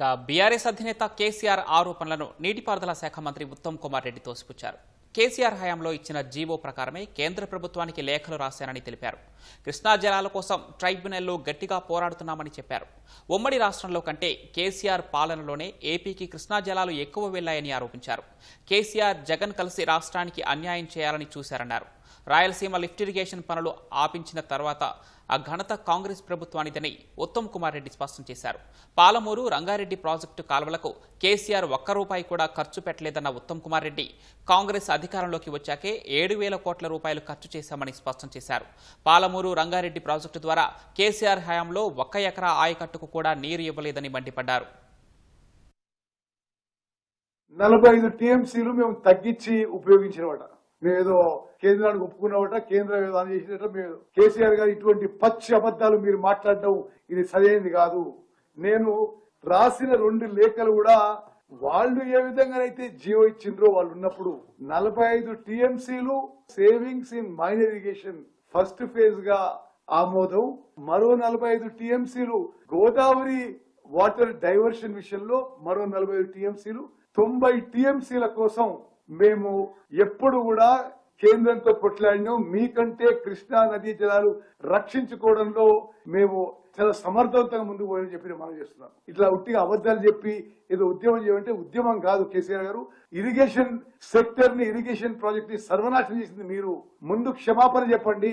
ఇక బీఆర్ఎస్ అధినేత కేసీఆర్ ఆరోపణలను నీటిపారుదల శాఖ మంత్రి ఉత్తమ్ కుమార్ రెడ్డి తోసిపుచ్చారు కేసీఆర్ హయాంలో ఇచ్చిన జీవో ప్రకారమే కేంద్ర ప్రభుత్వానికి లేఖలు రాశారని తెలిపారు. కృష్ణా జలాల కోసం ట్రైబ్యునల్లో గట్టిగా పోరాడుతున్నామని చెప్పారు. ఉమ్మడి రాష్ట్రంలో కంటే కేసీఆర్ పాలనలోనే ఏపీకి కృష్ణా జలాలు ఎక్కువ వెళ్ళాయని ఆరోపించారు. కేసీఆర్ జగన్ కలిసి రాష్ట్రానికి అన్యాయం చేయాలని చూశారన్నారు. రాయలసీమ లిఫ్ట్ ఇరిగేషన్ పనులు ఆపించిన తర్వాత ఆ ఘనత కాంగ్రెస్ ప్రభుత్వానిదని ఉత్తమ్ కుమార్ రెడ్డి స్పష్టం చేశారు. పాలమూరు రంగారెడ్డి ప్రాజెక్టు కాలువలకు కేసీఆర్ ఒక్క రూపాయి కూడా ఖర్చు పెట్టలేదన్న ఉత్తమ్ కుమార్ రెడ్డి కాంగ్రెస్ అధికారంలోకి వచ్చాకే ఏడు వేల కోట్ల రూపాయలు ఖర్చు చేశామని స్పష్టం చేశారు. పాలమూరు రంగారెడ్డి ప్రాజెక్టు ద్వారా కేసీఆర్ హయాంలో ఒక్క ఎకరా ఆయకట్టుకు కూడా నీరు ఇవ్వలేదని మండిపడ్డారు. నలభై ఐదు టీఎంసీలు మేము తగ్గించి ఉపయోగించినవాట. మేమేదో ఏదో కేంద్రానికి ఒప్పుకున్నవాట కేంద్రం ఏదో అని మేము కేసీఆర్ గారు ఇటువంటి పచ్చి అబద్ధాలు మీరు మాట్లాడడం ఇది సరైనది కాదు. నేను రాసిన రెండు లేఖలు కూడా వాళ్ళు ఏ విధంగానైతే జియో ఇచ్చిండ్రో వాళ్ళు ఉన్నప్పుడు నలభై ఐదు టీఎంసీలు savings in minor irrigation first ఫేజ్గా ఆమోదం. మరో నలభై ఐదు టీఎంసీలు గోదావరి వాటర్ డైవర్షన్ విషయంలో మరో నలభై ఐదు టీఎంసీలు. తొంభై టీఎంసీల కోసం మేము ఎప్పుడు కూడా కేంద్రంతో కొట్లాడినాం. మీకంటే కృష్ణా నదీ జలాలు రక్షించుకోవడంలో మేము చాలా సమర్థవంతంగా ముందుకు పోయని చెప్పి మనం చేస్తున్నాం ఇట్లా ఉట్టిగా అబద్ధాలు చెప్పి ఏదో ఉద్యమం చేయమంటే ఉద్యమం కాదు కేసీఆర్ గారు. ఇరిగేషన్ సెక్టర్ని ఇరిగేషన్ ప్రాజెక్ట్ని సర్వనాశనం చేసింది మీరు. ముందు క్షమాపణ చెప్పండి.